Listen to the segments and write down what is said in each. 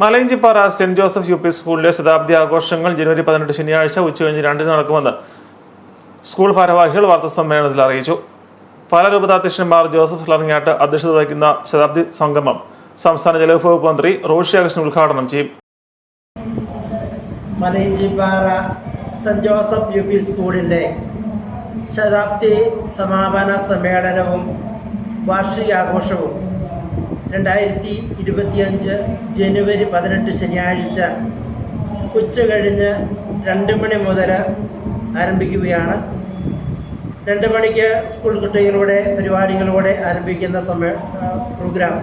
Malayinchippara Saint Joseph U P സ്കൂളിലെ ശതാബ്ദി ആഘോഷങ്ങൾ ജനുവരി പതിനെട്ട് ശനിയാഴ്ച ഉച്ചകഴിഞ്ഞ് രണ്ടിന് നടക്കുമെന്ന് സ്കൂൾ ഭാരവാഹികൾ വാർത്താസമ്മേളനത്തിൽ അറിയിച്ചു. പല മാർ ജോസഫ് ലറങ്ങാട്ട് അധ്യക്ഷത വഹിക്കുന്ന ശതാബ്ദി സംഗമം സംസ്ഥാന ജലവിഭവ മന്ത്രി റോഷി അഗസ്റ്റൻ ഉദ്ഘാടനം ചെയ്യും. Malayinchippara Saint Joseph U P സ്കൂളിന്റെ ശതാബ്ദി സമാപന സമ്മേളനവും വാർഷികാഘോഷവും രണ്ടായിരത്തി ഇരുപത്തിയഞ്ച് ജനുവരി പതിനെട്ട് ശനിയാഴ്ച ഉച്ച കഴിഞ്ഞ് രണ്ട് മണി മുതൽ ആരംഭിക്കുകയാണ്. രണ്ട് മണിക്ക് സ്കൂൾ കുട്ടികളുടെ പരിപാടികളോടെ ആരംഭിക്കുന്ന സമയ പ്രോഗ്രാം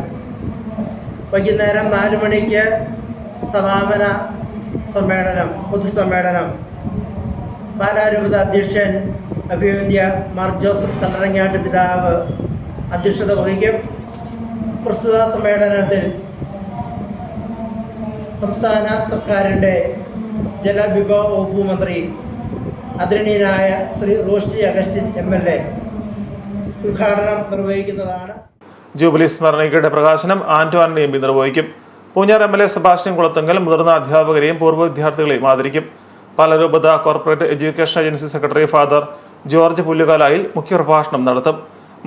വൈകുന്നേരം നാല് മണിക്ക് സമാപന സമ്മേളനം പൊതുസമ്മേളനം. പാലാരൂപത അധ്യക്ഷൻ അഭിവന്യ മാർ ജോസഫ് കല്ലറങ്ങാട്ട് പിതാവ് അധ്യക്ഷത വഹിക്കും. പ്രസ്തുത സമ്മേളനത്തിൽ സംസ്ഥാന സർക്കാരിന്റെ ജലവിഭവ വകുപ്പ് മന്ത്രി ആദരണീയനായ Shri Roshy Augustine M L A ഉദ്ഘാടനം നിർവഹിക്കുന്നതാണ്. ജൂബിലി സ്മരണികയുടെ പ്രകാശനം ആന്റോ ആന്റണി എം പി നിർവഹിക്കും. Poonjar M L A Sebastian Kulathunkal മുതിർന്ന അധ്യാപകരെയും പൂർവ വിദ്യാർത്ഥികളെയും ആദരിക്കും. പാലരൂപത corporate education agency secretary father George Pullukalayil മുഖ്യപ്രഭാഷണം നടത്തും.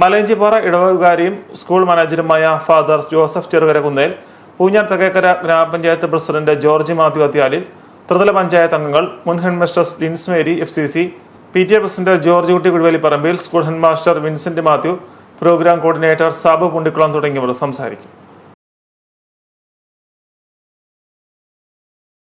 മലയഞ്ചിപ്പാറ ഇടവകാരിയും school മാനേജറുമായ father Joseph Cherukara Kunnel Poonjar Thekkekara grama panchayat president George Mathew Athyalil ത്രിതല പഞ്ചായത്ത് അംഗങ്ങൾ മുൻ headmaster Lins Mary F C C P T A president George Kutty Kuzhuvelipparambil school headmaster Vincent Mathew programme coordinator Sabu Pundikulam തുടങ്ങിയവർ സംസാരിക്കും.